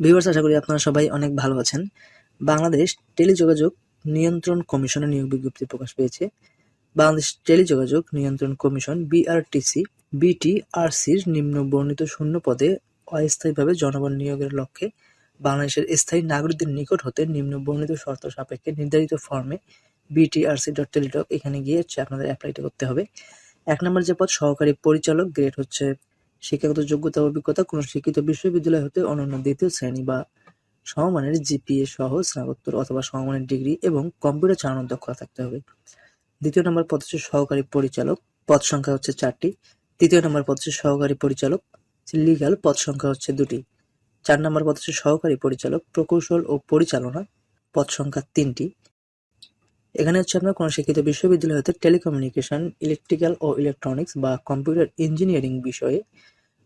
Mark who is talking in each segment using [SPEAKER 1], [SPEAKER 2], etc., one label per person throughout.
[SPEAKER 1] Viewers আশা করি আপনারা সবাই অনেক ভালো আছেন। বাংলাদেশ টেলিযোগাযোগ নিয়ন্ত্রণ কমিশনের নিয়োগ বিজ্ঞপ্তি প্রকাশ পেয়েছে। বাংলাদেশ টেলিযোগাযোগ নিয়ন্ত্রণ কমিশন বিআরটিসি বিটিআরসির নিম্ন বর্ণিত শূন্য পদে অস্থায়ীভাবে জনবল নিয়োগের লক্ষ্যে বাংলাদেশের স্থায়ী নাগরিকদের নিকট হতে নিম্ন বর্ণিত শর্ত সাপেক্ষে নির্ধারিত ফর্মে বিটিআরসি ডট টেলিটক এখানে গিয়ে হচ্ছে আপনাদের অ্যাপ্লাইটা করতে হবে। এক নম্বর যে পদ, সহকারী পরিচালক গ্রেড হচ্ছে শিক্ষাগত যোগ্যতা অভিজ্ঞতা কোনো শিক্ষিত বিশ্ববিদ্যালয় হতে অনন্য দ্বিতীয় শ্রেণি বা সমমানের জিপিএ সহ স্নাতকোত্তর অথবা সমমানের ডিগ্রি এবং কম্পিউটার চালানোর দক্ষতা থাকতে হবে। দ্বিতীয় নম্বর পদ হচ্ছে সহকারী পরিচালক। পদ সংখ্যা হচ্ছে চারটি। তৃতীয় নম্বর পদ হচ্ছে সহকারী পরিচালক। লিগ্যাল পদ সংখ্যা হচ্ছে দুটি। চার নম্বর পদ হচ্ছে সহকারী পরিচালক, প্রকৌশল ও পরিচালনা। পদ সংখ্যা তিনটি। এখানে হচ্ছে আপনার কোনো শিক্ষিত বিশ্ববিদ্যালয় হতে টেলিকমিউনিকেশন, ইলেকট্রিক্যাল ও ইলেকট্রনিক্স বা কম্পিউটার ইঞ্জিনিয়ারিং বিষয়ে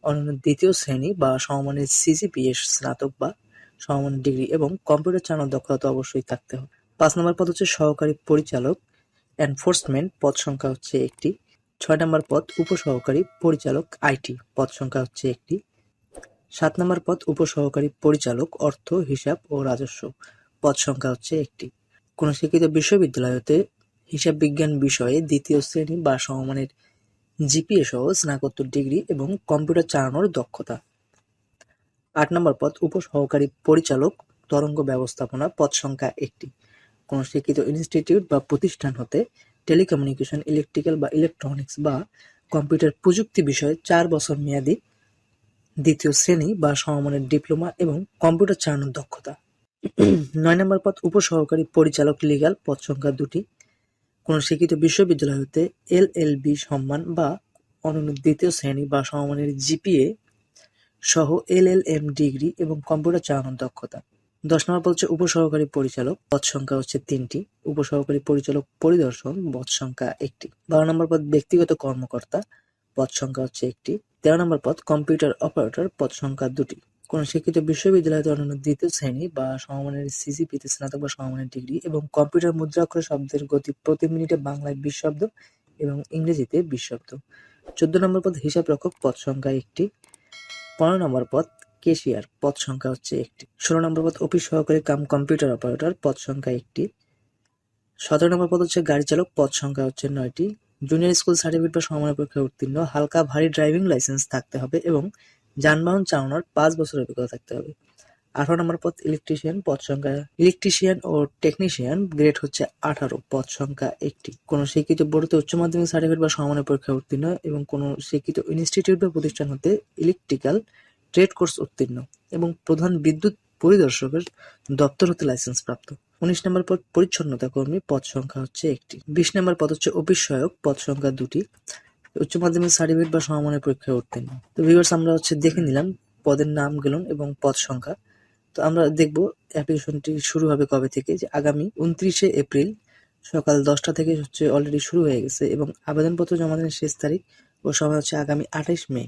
[SPEAKER 1] অনন্য দ্বিতীয় শ্রেণি বা সমমানের সিজিপিএস স্নাতক বা সমমানের ডিগ্রি এবং কম্পিউটার চালানোর দক্ষতা অবশ্যই থাকতে হবে। পাঁচ নম্বর পদ হচ্ছে সহকারী পরিচালক। এনফোর্সমেন্ট পদ সংখ্যা হচ্ছে একটি। ছয় নম্বর পদ উপসহকারী পরিচালক, আইটি পদ সংখ্যা হচ্ছে একটি। সাত নম্বর পদ উপসহকারী পরিচালক, অর্থ, হিসাব ও রাজস্ব পদ সংখ্যা হচ্ছে একটি। কোনো শিক্ষিত বিশ্ববিদ্যালয় হতে হিসাব বিজ্ঞান বিষয়ে দ্বিতীয় শ্রেণি বা সমমানের জিপিএ সহ স্নাতকোত্তর ডিগ্রি এবং কম্পিউটার চালানোর দক্ষতা। আট নম্বর পদ, উপসহকারী পরিচালক, তরঙ্গ ব্যবস্থাপনা, পদ সংখ্যা একটি। কোনো শিক্ষিত ইনস্টিটিউট বা প্রতিষ্ঠান হতে টেলিকমিউনিকেশন, ইলেকট্রিক্যাল বা ইলেকট্রনিক্স বা কম্পিউটার প্রযুক্তি বিষয়ে চার বছর মেয়াদী দ্বিতীয় শ্রেণি বা সমমানের ডিপ্লোমা এবং কম্পিউটার চালানোর দক্ষতা। নয় নম্বর পদ, উপসহকারী পরিচালক লিগ্যাল পদ সংখ্যা দুটি। কোনো শিক্ষিত বিশ্ববিদ্যালয় হতে এল এল বি সম্মান বা অনন্য দ্বিতীয় শ্রেণি বা সমমানের জিপিএ সহ এল এল এম ডিগ্রি এবং কম্পিউটার চালানোর দক্ষতা। দশ নম্বর পদ হচ্ছে উপসহকারী পরিচালক, পদ সংখ্যা হচ্ছে তিনটি। উপসহকারী পরিচালক পরিদর্শন, পদ সংখ্যা একটি। বারো নম্বর পদ, ব্যক্তিগত কর্মকর্তা, পদ সংখ্যা হচ্ছে একটি। তেরো নম্বর পদ, কম্পিউটার অপারেটর, পদ সংখ্যা দুটি। কোন শিক্ষিত বিশ্ববিদ্যালয়তে অন্যান্য দ্বিতীয় শ্রেণি বা সমমানের সিজিপিতে স্নাতক বা সমমানের ডিগ্রি এবং কম্পিউটার মুদ্রাক্ষর শব্দের গতি প্রতি মিনিটে বাংলায় বিশ শব্দ এবং ইংরেজিতে বিশ শব্দ। চোদ্দ নম্বর পদ হিসাব রক্ষক পদ সংখ্যা একটি। পনেরো নম্বর পদ কেশিয়ার পদ সংখ্যা হচ্ছে একটি। ষোলো নম্বর পদ অফিস সহকারী কাম কম্পিউটার অপারেটর পদ সংখ্যা একটি। সতেরো নম্বর পদ হচ্ছে গাড়ি চালক পদ সংখ্যা হচ্ছে নয়টি। জুনিয়র স্কুল সার্টিফিকেট বা সমমানের পরীক্ষায় উত্তীর্ণ, হালকা ভারী ড্রাইভিং লাইসেন্স থাকতে হবে এবং যানবাহন চালানোর পাঁচ বছর অভিজ্ঞতা থাকতে হবে। আঠারো নম্বর পদ ইলেকট্রিশিয়ান পদ সংখ্যা ইলেকট্রিশিয়ান ও টেকনিশিয়ান গ্রেড হচ্ছে আঠারো পদ সংখ্যা একটি। কোন শিক্ষিত বোর্ডতে উচ্চ মাধ্যমিক সার্টিফিকেট বা সমানের পরীক্ষায় উত্তীর্ণ এবং কোন শিক্ষিত ইনস্টিটিউট বা প্রতিষ্ঠান হতে ইলেকট্রিক্যাল ট্রেড কোর্স উত্তীর্ণ এবং প্রধান বিদ্যুৎ পরিদর্শকের দপ্তর হতে লাইসেন্স প্রাপ্ত। উনিশ নম্বর পদ পরিচ্ছন্নতা কর্মী পদ সংখ্যা হচ্ছে একটি। বিশ নম্বর পদ হচ্ছে অফিস সহায়ক পদ সংখ্যা দুটি। উচ্চ মাধ্যমিক সার্টিফিকেট বা সমমানের পরীক্ষায় উত্তীর্ণ। তো ভিউয়ার্স আমরা হচ্ছে দেখে নিলাম পদের নামগুলো এবং পদ সংখ্যা। তো আমরা দেখব অ্যাপ্লিকেশনটি শুরু হবে কবে থেকে, যে আগামী উনত্রিশে এপ্রিল সকাল দশটা থেকে হচ্ছে অলরেডি শুরু হয়ে গেছে এবং আবেদনপত্র জমা দেওয়ার শেষ তারিখ ও সময় হচ্ছে আগামী আঠাইশ মে।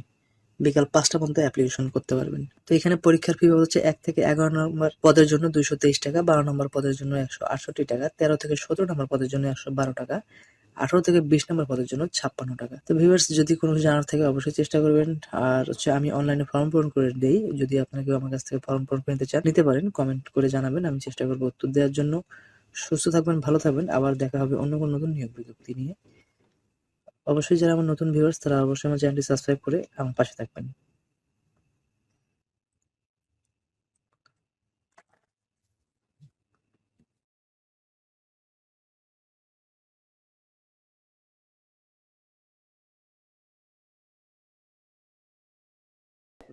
[SPEAKER 1] বিকাল পাঁচটা পর্যন্ত অ্যাপ্লিকেশন করতে পারবেন। তো এখানে পরীক্ষার ফি হচ্ছে এক থেকে এগারো নম্বর পদের জন্য দুইশো তেইশ টাকা, বারো নম্বর পদের জন্য একশো আটষট্টি টাকা, তেরো থেকে সতেরো নম্বর পদের জন্য একশো বারো টাকা আঠারো থেকে বিশ নম্বর পদের জন্য ছাপ্পান্ন টাকা। তো ভিউয়ার্স যদি কোনো কিছু জানার থাকে, অবশ্যই চেষ্টা করবেন। আর হচ্ছে আমি অনলাইনে ফর্ম পূরণ করে দেই। যদি আপনাকে আমার কাছ থেকে ফর্ম পূরণ করে নিতে চান, নিতে পারেন। কমেন্ট করে জানাবেন। আমি চেষ্টা করব উত্তর দেওয়ার জন্য। সুস্থ থাকবেন, ভালো থাকবেন। আবার দেখা হবে অন্য কোনো নতুন নিয়োগ বিজ্ঞপ্তি নিয়ে। অবশ্যই যারা আমার নতুন ভিউয়ার্স তারা অবশ্যই আমার চ্যানেলটি সাবস্ক্রাইব করে আমার পাশে থাকবেন।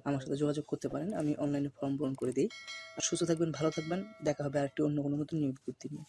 [SPEAKER 1] আমার সাথে যোগাযোগ করতে পারেন। আমি অনলাইনে ফর্ম পূরণ করে দিই। আর সুস্থ থাকবেন, ভালো থাকবেন। দেখা হবে আরেকটি অন্য কোনো নতুন নিয়োগ বিজ্ঞপ্তি নিয়ে।